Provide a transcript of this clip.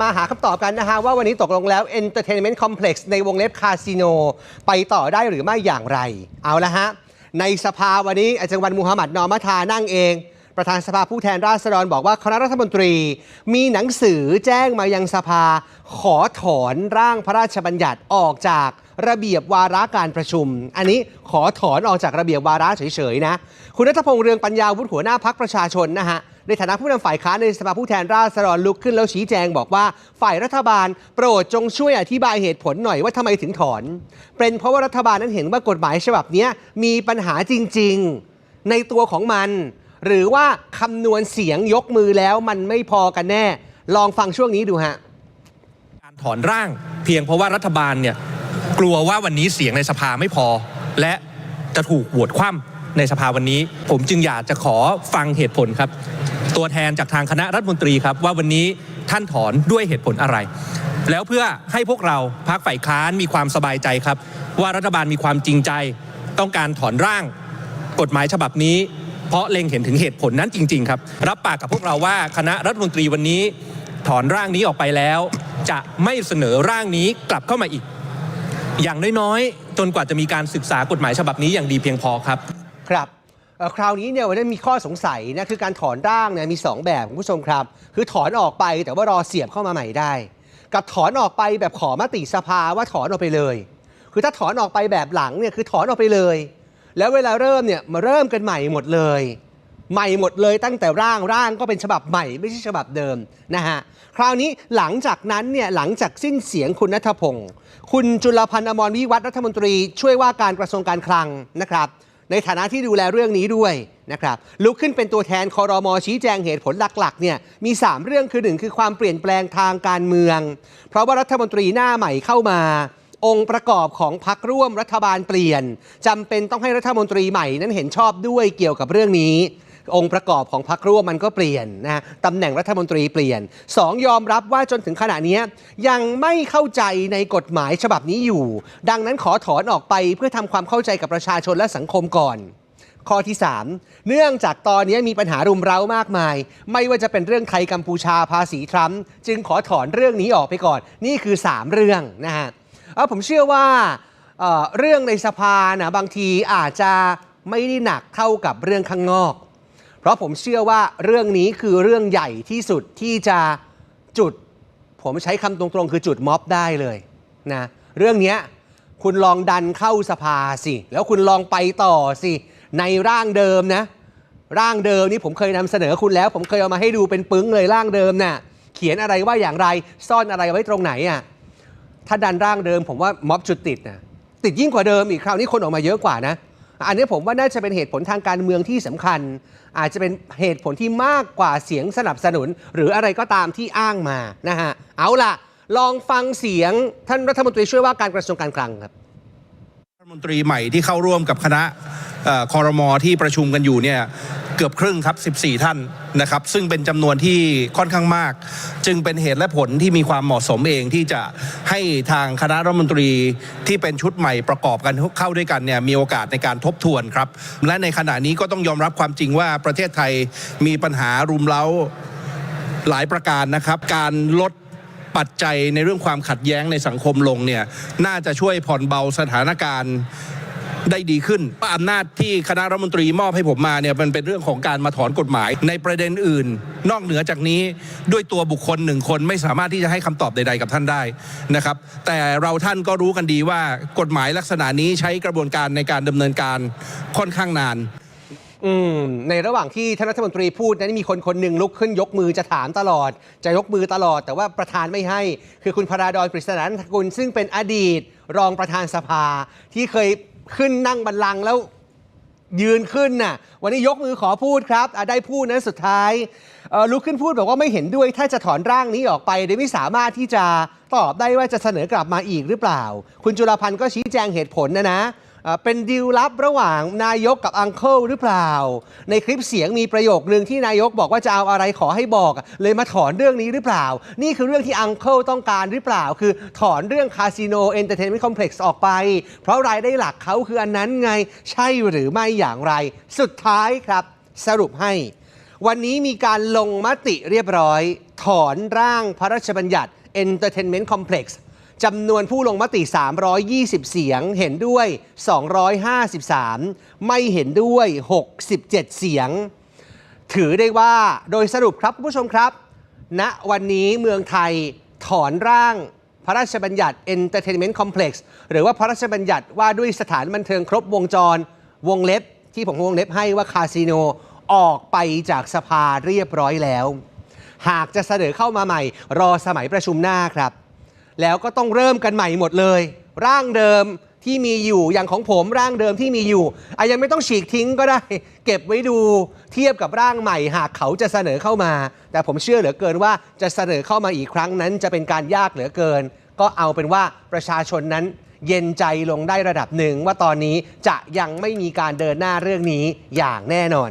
มาหาคำตอบกันนะฮะ ว่าวันนี้ตกลงแล้ว Entertainment Complex ในวงเล็บคาสิโน ไปต่อได้หรือไม่อย่างไร เอาละฮะ ในสภาวันนี้อาจารย์วันมูฮัมหมัดนอมัทานั่งเอง ประธานสภาผู้แทนราษฎรบอกว่าคณะรัฐมนตรี มีหนังสือแจ้งมายังสภา ขอถอนร่างพระราชบัญญัติออกจากระเบียบวาระการประชุม อันนี้ขอถอนออกจากระเบียบวาระเฉยๆนะ คุณนัทพงษ์เรืองปัญญาวุฒิหัวหน้าพักประชาชนนะฮะ ในฐานะผู้นำฝ่ายค้านในสภาผู้แทนราษฎรลุกขึ้นแล้วชี้แจงบอกว่า ฝ่ายรัฐบาลโปรดจงช่วยอธิบายเหตุผลหน่อยว่าทำไมถึงถอน เป็นเพราะว่ารัฐบาลนั้นเห็นว่ากฎหมายฉบับนี้มีปัญหาจริง ๆ ในตัวของมัน หรือว่าคำนวณเสียงยกมือแล้วมันไม่พอกันแน่ ลองฟังช่วงนี้ดูฮะ การถอนร่างเพียงเพราะว่ารัฐบาลเนี่ยกลัวว่าวันนี้เสียงในสภาไม่พอ และจะถูกโหวตคว่ำในสภาวันนี้ ผมจึงอยากจะขอฟังเหตุผลครับ ตัวแทนจากทางคณะรัฐมนตรีครับ ว่าวันนี้ท่านถอนด้วยเหตุผลอะไร แล้วเพื่อให้พวกเราพักฝ่ายค้านมีความสบายใจครับ ว่ารัฐบาลมีความจริงใจ ต้องการถอนร่าง กฎหมายฉบับนี้ เพราะเล็งเห็นถึงเหตุผลนั้นจริง ๆ ครับ รับปากกับพวกเราว่าคณะรัฐมนตรีวันนี้ ถอนร่างนี้ออกไปแล้ว จะไม่เสนอร่างนี้กลับเข้ามาอีก อย่างน้อยๆจนกว่าจะมีการศึกษากฎหมายฉบับนี้อย่างดีเพียงพอครับครับคราวนี้เนี่ยวันนี้มีข้อสงสัยนะคือการถอนร่างเนี่ยมี 2 แบบคุณผู้ชมครับ คือถอนออกไปแต่ว่ารอเสียบเข้ามาใหม่ได้ กับถอนออกไปแบบขอมติสภาว่าถอนออกไปเลย คือถ้าถอนออกไปแบบหลังเนี่ยคือถอนออกไปเลย แล้วเวลาเริ่มเนี่ยมาเริ่มกันใหม่หมดเลย ใหม่หมดเลยตั้งแต่ร่างร่างก็เป็นฉบับใหม่ไม่ใช่ฉบับเดิมนะฮะคราวนี้หลังจากนั้นเนี่ยหลังจากสิ้นเสียงคุณนัทพงศ์คุณจุลพันธ์อมรวิวัฒรัฐมนตรี ช่วยว่าการกระทรวงการคลังนะครับ ในฐานะที่ดูแลเรื่องนี้ด้วยนะครับลุกขึ้นเป็นตัวแทนคอรมอชี้แจงเหตุผลหลักๆเนี่ยมี 3 เรื่องคือหนึ่งคือความเปลี่ยนแปลงทางการเมือง เพราะว่ารัฐมนตรีหน้าใหม่เข้ามา องค์ประกอบของพักร่วมรัฐบาลเปลี่ยนจำเป็นต้องให้รัฐมนตรีใหม่นั้นเห็นชอบด้วยเกี่ยวกับเรื่องนี้ องค์ประกอบของพรรคร่วมมันก็เปลี่ยนนะตำแหน่งรัฐมนตรีเปลี่ยน 2 ยอมรับว่าจนถึงขณะนี้ยังไม่เข้าใจในกฎหมายฉบับนี้อยู่ ดังนั้นขอถอนออกไปเพื่อทำความเข้าใจกับประชาชนและสังคมก่อนข้อที่ 3 เนื่องจากตอนนี้มีปัญหารุมเร้ามากมาย ไม่ว่าจะเป็นเรื่องไทยกัมพูชาภาษีทรัมป์จึงขอถอนเรื่องนี้ออกไปก่อน นี่คือ 3 เรื่องนะฮะ ผมเชื่อว่าเเรื่องในสภานะบางทีอาจจะไม่ได้หนักเท่ากับเรื่องข้างนอก เพราะผมเชื่อว่าเรื่องนี้คือเรื่องใหญ่ที่สุดที่จะจุด ผมใช้คำตรงๆ คือจุดม็อบได้เลยนะเรื่องนี้คุณลองดันเข้าสภาสิ แล้วคุณลองไปต่อสิ ในร่างเดิมนะ ร่างเดิมนี่ผมเคยนำเสนอคุณแล้ว ผมเคยเอามาให้ดูเป็นปึ้งเลยร่างเดิมน่ะเขียนอะไรว่าอย่างไรซ่อนอะไรไว้ตรงไหนอะ ถ้าดันร่างเดิมผมว่าม็อบจุดติดนะติดยิ่งกว่าเดิมอีกคราวนี้คนออกมาเยอะกว่านะ อันนี้ผมว่าน่าจะเป็นเหตุผลทางการเมืองที่สำคัญ อาจจะเป็นเหตุผลที่มากกว่าเสียงสนับสนุน หรืออะไรก็ตามที่อ้างมานะฮะเอาล่ะ ลองฟังเสียงท่านรัฐมนตรีช่วยว่าการกระทรวงการคลังครับรัฐมนตรีใหม่ที่เข้าร่วมกับคณะเอ่อคอรมอที่ประชุมกันอยู่เนี่ย เกือบครึ่งครับ 14 ท่านนะครับ ซึ่งเป็นจำนวนที่ค่อนข้างมาก จึงเป็นเหตุและผลที่มีความเหมาะสมเองที่จะให้ทางคณะรัฐมนตรีที่เป็นชุดใหม่ประกอบกันเข้าด้วยกันเนี่ยมีโอกาสในการทบทวนครับ และในขณะนี้ก็ต้องยอมรับความจริงว่าประเทศไทยมีปัญหารุมเร้าหลายประการนะครับ การลดปัจจัยในเรื่องความขัดแย้งในสังคมลงเนี่ยน่าจะช่วยผ่อนเบาสถานการณ์ ได้ดีขึ้นอำนาจที่คณะรัฐมนตรีมอบให้ผมมาเนี่ยมันเป็นเรื่องของการมาถอนกฎหมาย ในประเด็นอื่น นอกเหนือจากนี้ด้วยตัวบุคคลหนึ่งคนไม่สามารถที่จะให้คำตอบใด ๆ กับท่านได้นะครับ แต่เราท่านก็รู้กันดีว่ากฎหมายลักษณะนี้ใช้กระบวนการในการดำเนินการค่อนข้างนานอืมในระหว่างที่ท่านรัฐมนตรีพูดนั้นมีคนคนหนึ่งลุกขึ้นยกมือจะถามตลอด จะยกมือตลอด แต่ว่าประธานไม่ให้ คือคุณพระราดอนปริศนานันทกุลซึ่งเป็นอดีต รองประธานสภาที่เคย ขึ้นนั่งบัลลังก์แล้วยืนขึ้นน่ะวันนี้ยกมือขอพูดครับได้พูดนะสุดท้ายลุกขึ้นพูดบอกว่าไม่เห็นด้วย ถ้าจะถอนร่างนี้ออกไปโดยไม่สามารถที่จะตอบได้ว่าจะเสนอกลับมาอีกหรือเปล่า คุณจุลพันธ์ก็ชี้แจงเหตุผลนะนะ เป็นดีลลับระหว่างนายกกับอังเคิลหรือเปล่า ในคลิปเสียงมีประโยคนึงที่นายกบอกว่าจะเอาอะไรขอให้บอก เลยมาถอนเรื่องนี้หรือเปล่า นี่คือเรื่องที่อังเคิลต้องการหรือเปล่า คือถอนเรื่องคาสิโนเอนเตอร์เทนเมนต์คอมเพล็กซ์ออกไป เพราะรายได้หลักเขาคืออันนั้นไงใช่หรือไม่อย่างไร สุดท้ายครับ สรุปให้ วันนี้มีการลงมติเรียบร้อย ถอนร่างพระราชบัญญัติ Entertainment Complex จำนวนผู้ลงมติ 320 เสียง เห็นด้วย 253 ไม่เห็นด้วย 67 เสียง ถือได้ว่าโดยสรุปครับผู้ชมครับณวันนี้เมืองไทยถอนร่างพระราชบัญญัติ Entertainment Complex หรือว่าพระราชบัญญัติว่าด้วยสถานบันเทิงครบวงจร วงเล็บที่ผมวงเล็บให้ว่าคาสิโนออกไปจากสภาเรียบร้อยแล้ว หากจะเสนอเข้ามาใหม่ รอสมัยประชุมหน้าครับ แล้วก็ต้องเริ่มกันใหม่หมดเลย ร่างเดิมที่มีอยู่อย่างของผมร่างเดิมที่มีอยู่อะยังไม่ต้องฉีกทิ้งก็ได้ เก็บไว้ดูเทียบกับร่างใหม่หากเขาจะเสนอเข้ามา แต่ผมเชื่อเหลือเกินว่าจะเสนอเข้ามาอีกครั้งนั้น จะเป็นการยากเหลือเกิน ก็เอาเป็นว่าประชาชนนั้นเย็นใจลงได้ระดับหนึ่งว่าตอนนี้จะยังไม่มีการเดินหน้าเรื่องนี้อย่างแน่นอน